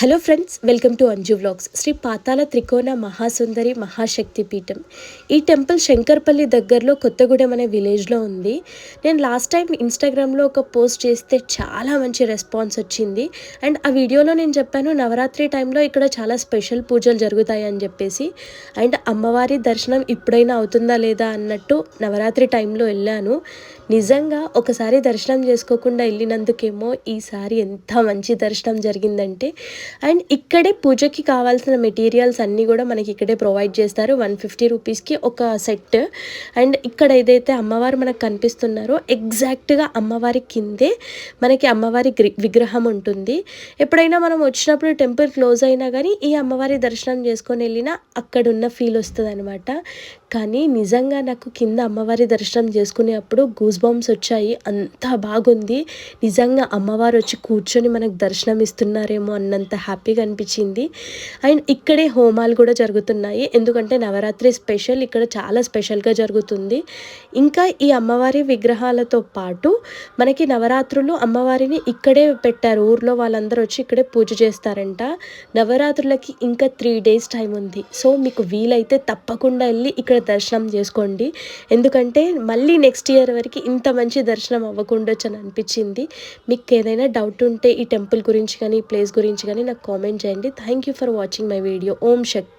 Hello friends welcome to Anju vlogs Sri Patala Trikona Mahasundari Mahashakti Peetham. ఈ temple Shankarpally దగ్గరలో కొత్తగూడెం అనే విలేజ్లో ఉంది. నేను లాస్ట్ టైం ఇన్స్టాగ్రామ్లో ఒక పోస్ట్ చేస్తే చాలా మంచి రెస్పాన్స్ వచ్చింది. అండ్ ఆ వీడియోలో నేను చెప్పాను నవరాత్రి టైంలో ఇక్కడ చాలా స్పెషల్ పూజలు జరుగుతాయి అని చెప్పేసి. అండ్ అమ్మవారి దర్శనం ఇప్పుడైనా అవుతుందా లేదా అన్నట్టు నవరాత్రి టైంలో వెళ్ళాను. నిజంగా ఒకసారి దర్శనం చేసుకోకుండా వెళ్ళినందుకేమో ఈసారి ఎంత మంచి దర్శనం జరిగిందంటే అండ్ ఇక్కడే పూజకి కావాల్సిన మెటీరియల్స్ అన్నీ కూడా మనకి ఇక్కడే ప్రొవైడ్ చేస్తారు. వన్ ఫిఫ్టీ రూపీస్కి ఒక సెట్ అండ్ ఇక్కడ ఏదైతే అమ్మవారు మనకు కనిపిస్తున్నారో ఎగ్జాక్ట్గా అమ్మవారి కిందే మనకి అమ్మవారి విగ్రహం ఉంటుంది. ఎప్పుడైనా మనం వచ్చినప్పుడు టెంపుల్ క్లోజ్ అయినా కానీ ఈ అమ్మవారి దర్శనం చేసుకొని వెళ్ళినా అక్కడున్న ఫీల్ వస్తుంది అనమాట కానీ నిజంగా నాకు కింద అమ్మవారి దర్శనం చేసుకునేప్పుడు గూస్ బాంబ్స్ వచ్చాయి. అంత బాగుంది. నిజంగా అమ్మవారు వచ్చి కూర్చొని మనకు దర్శనం ఇస్తున్నారేమో అన్నంత హ్యాపీగా అనిపించింది. అండ్ ఇక్కడే హోమాలు కూడా జరుగుతున్నాయి. ఎందుకంటే నవరాత్రి స్పెషల్ ఇక్కడ చాలా స్పెషల్గా జరుగుతుంది. ఇంకా ఈ అమ్మవారి విగ్రహాలతో పాటు మనకి నవరాత్రులు అమ్మవారిని ఇక్కడే పెట్టారు. ఊర్లో వాళ్ళందరూ వచ్చి ఇక్కడే పూజ చేస్తారంట. నవరాత్రులకి ఇంకా త్రీ డేస్ టైం ఉంది. సో మీకు వీలైతే తప్పకుండా వెళ్ళి ఇక్కడ దర్శనం చేసుకోండి. ఎందుకంటే మళ్ళీ నెక్స్ట్ ఇయర్ వరకు ఇంత మంచి దర్శనం అవ్వకుండొచ్చు అని అనిపించింది. మీకు ఏదైనా డౌట్ ఉంటే ఈ టెంపుల్ గురించి కానీ ఈ ప్లేస్ గురించి కానీ నాకు కామెంట్ చేయండి. Thank you for watching my video Om Shakti.